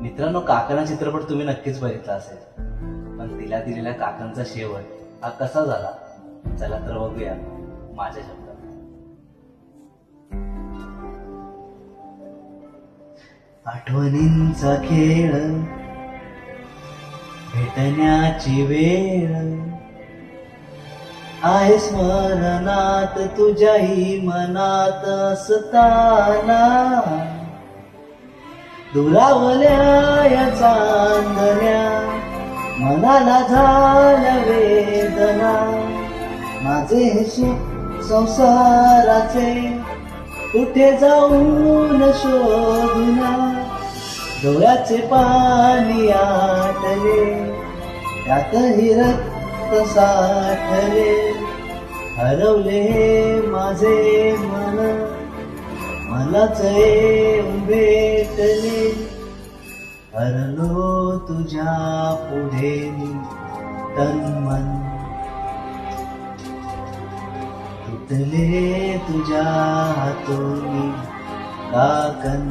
मित्रांनो काकाना चित्रपट तुम्ही नक्कीच बघितला असेल. पण तिला दिलेल्या काकांचा शेवट हा कसा झाला? चला तर बघूया माझ्या शब्दात. आठवणींचा खेळ भेटण्याची वेळ. आहे स्मरणात तुझ्याही मनात असताना. दुरावल्या या चांदण्या मनाला झाल्या वेदना. माझे हे सुख संसाराचे कुठे जाऊन शोधना? डोळ्याचे पाणी आटले त्यातही रक्त साठले. हरवले माझे मन मलाच उभे हरलो तुझ्या पुढे मी तन मन. तुटले तुझ्या हातोनी काकन